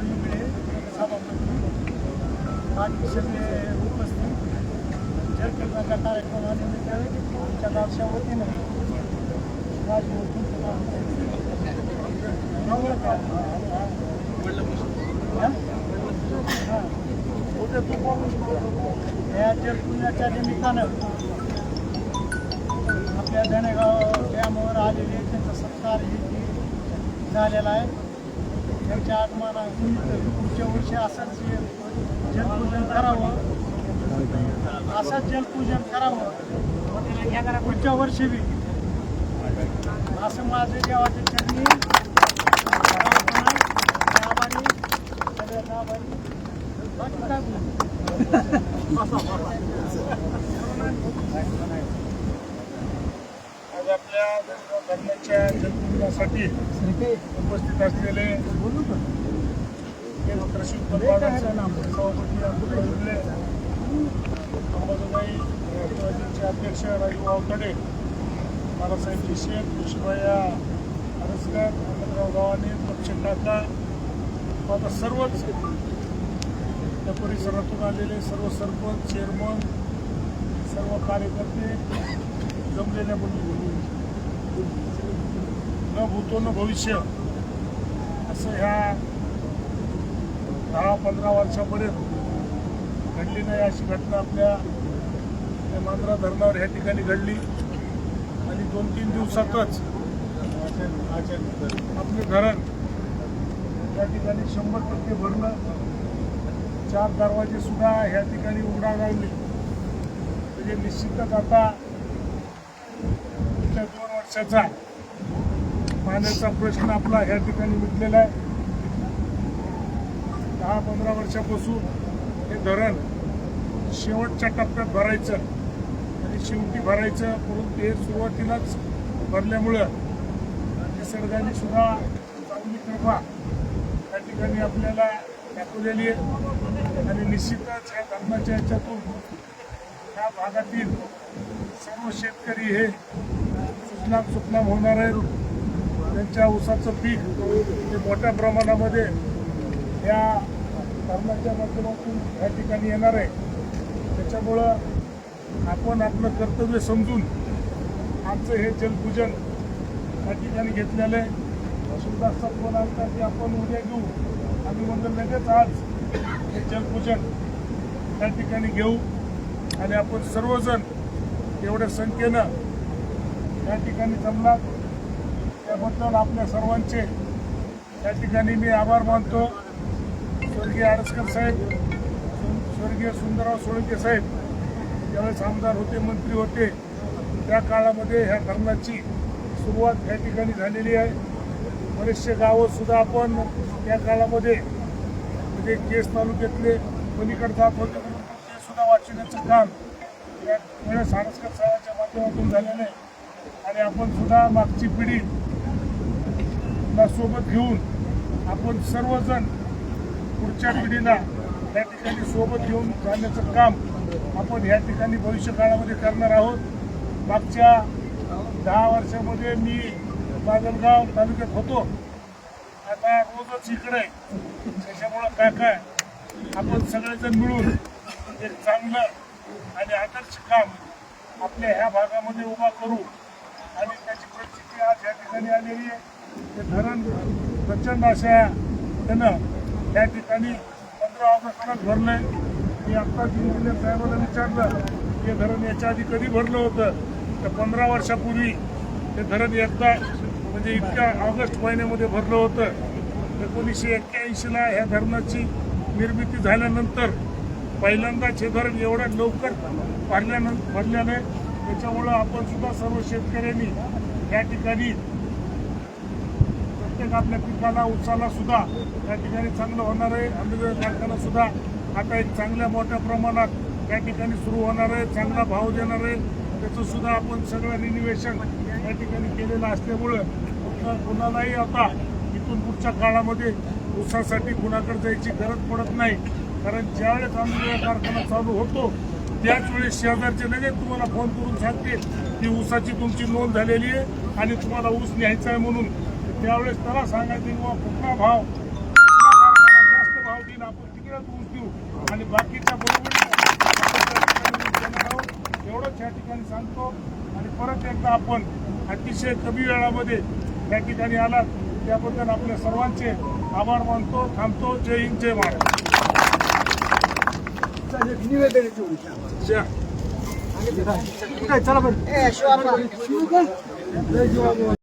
बावन्न मिळेल आणि सगळे उपस्थित जर करण्याच्या कार्यक्रमानिमित्त आमच्या गावच्या वतीनं माझी या जर निमित्तानं. आपल्या धनेगाव डॅमवर आलेले त्यांचा सत्कार झालेला आहे. त्यांच्या आगमनानिमित्त पुढच्या वर्षी असंच जलपूजन करावं असंच जलपूजन करावं पुढच्या वर्षी बी असं माझं देवाच्या चरणी आभारी, सगळ्यात आभारी. बाकी काय बोलू? धर्माच्या जन्मदिनासाठी उपस्थित असलेले कृषी उत्पन्न सभापती अब्दुल उरले अंबाजोबाई राष्ट्रवादीचे अध्यक्ष राजू वावतडे बाळासाहेब शेख कृषीबाया अरसकर अहमदराव गावाने पक्ष काका आता सर्वच त्या परिसरातून आलेले सर्व सरपंच चेअरमन सर्व कार्यकर्ते जमलेल्या बंधू न भूतो न भविष्य. असं ह्या दहा पंधरा वर्षापर्यंत घडली नाही अशी घटना आपल्या मांजरा धरणावर ह्या ठिकाणी घडली. आणि दोन तीन दिवसातच आपले धरण त्या ठिकाणी शंभर टक्के भरणं चार दरवाजे सुद्धा ह्या ठिकाणी उघडा लागले म्हणजे निश्चितच आता दोन वर्षाचा पाण्याचा प्रश्न आपला ह्या ठिकाणी मिटलेला आहे. दहा पंधरा वर्षापासून हे धरण शेवटच्या टप्प्यात भरायचं आणि शेवटी भरायचं परंतु हे सुरुवातीलाच भरल्यामुळं निसर्गाने सुद्धा चांगली कृपा या ठिकाणी आपल्याला दाखवलेली आहे. आणि निश्चितच या धरणाच्या याच्यातून या भागातील सर्व शेतकरी हे सुजलाम सुफलाम होणार आहे. त्यांच्या ऊसाचं पीक हे मोठ्या प्रमाणामध्ये या धरणाच्या माध्यमातून या ठिकाणी येणार आहे. त्याच्यामुळं आपण आपलं कर्तव्य समजून आमचं हे जलपूजन या ठिकाणी घेतलेलं आहे. सुद्धा फोन आलता की आपण उद्या घेऊ. आम्ही म्हणतो लगेच आज हे जलपूजन त्या ठिकाणी घेऊ. आणि आपण सर्वजण एवढ्या संख्येनं या ठिकाणी जमला. त्याबद्दल आपल्या सर्वांचे या ठिकाणी मी आभार मानतो. स्वर्गीय आरसकर साहेब स्वर्गीय सुंदरराव सोळंके साहेब ज्यावेळेस आमदार होते मंत्री होते त्या काळामध्ये ह्या धरणाची सुरुवात या ठिकाणी झालेली आहे. बरेचसे गावंसुद्धा आपण त्या काळामध्ये म्हणजे केस तालुक्यातले पलीकडे जात होते ते सुद्धा वाचवण्याचं काम या वेळेस आरसकर साहेबांच्या माध्यमातून झालेलं आहे. आणि आपण सुद्धा मागची पिढी सोबत घेऊन आपण सर्वजण पुढच्या पिढीला या ठिकाणी सोबत घेऊन जाण्याचं काम आपण या ठिकाणी भविष्य काळामध्ये करणार आहोत. मागच्या दहा वर्षामध्ये मी बागलगाव तालुक्यात होतो. आता रोजच इकडे त्याच्यामुळं काय काय? आपण सगळेजण मिळून एक चांगलं आणि आदर्श काम आपल्या ह्या भागामध्ये उभा करू. आणि त्याची परिस्थिती आज या ठिकाणी आलेली आहे. ते धरण प्रचंड अशा त्यानं या ठिकाणी पंधरा ऑगस्टलाच भरलंय. मी आत्ता इंजिनियर साहेबांना विचारलं हे धरण याच्या आधी कधी भरलं होतं? तर पंधरा वर्षापूर्वी ते धरण एकदा म्हणजे इतक्या ऑगस्ट महिन्यामध्ये भरलं होतं. एकोणीसशे एक्क्याऐंशीला ह्या धरणाची निर्मिती झाल्यानंतर पहिल्यांदाच हे धरण एवढ्या लवकर भरल्यानं भरल्याने त्याच्यामुळं आपण सुद्धा सर्व शेतकऱ्यांनी या ठिकाणी प्रत्येक आपल्या पिकाला उसाला सुद्धा या ठिकाणी चांगलं होणार आहे. आंबेजोगाई कारखाना सुद्धा आता एक चांगल्या मोठ्या प्रमाणात या ठिकाणी सुरू होणार आहे. चांगला भाव देणार आहे. त्याचं सुद्धा आपण सगळं रिनिवेशन या ठिकाणी केलेलं असल्यामुळं कुठला कुणालाही आता इथून पुढच्या काळामध्ये उसासाठी कुणाकडे जायची गरज पडत नाही. कारण ज्यावेळेस आंबेजोगाई कारखाना चालू होतो त्याच वेळेस शेजारचे लगेच तुम्हाला फोन करून सांगते की ऊसाची तुमची नोंद झालेली आहे आणि तुम्हाला ऊस न्यायचा आहे म्हणून. त्यावेळेस त्याला सांगायचं की कुठला भाव? जास्त भाव देईन? आपण तिकडेच ऊस देऊ. आणि बाकीच्या बरोबर एवढंच या ठिकाणी सांगतो. आणि परत एकदा आपण अतिशय कमी वेळामध्ये या ठिकाणी आलात. त्याबद्दल आपल्या सर्वांचे आभार मानतो थांबतो. जय हिंद जय महाराज निवेदन? चला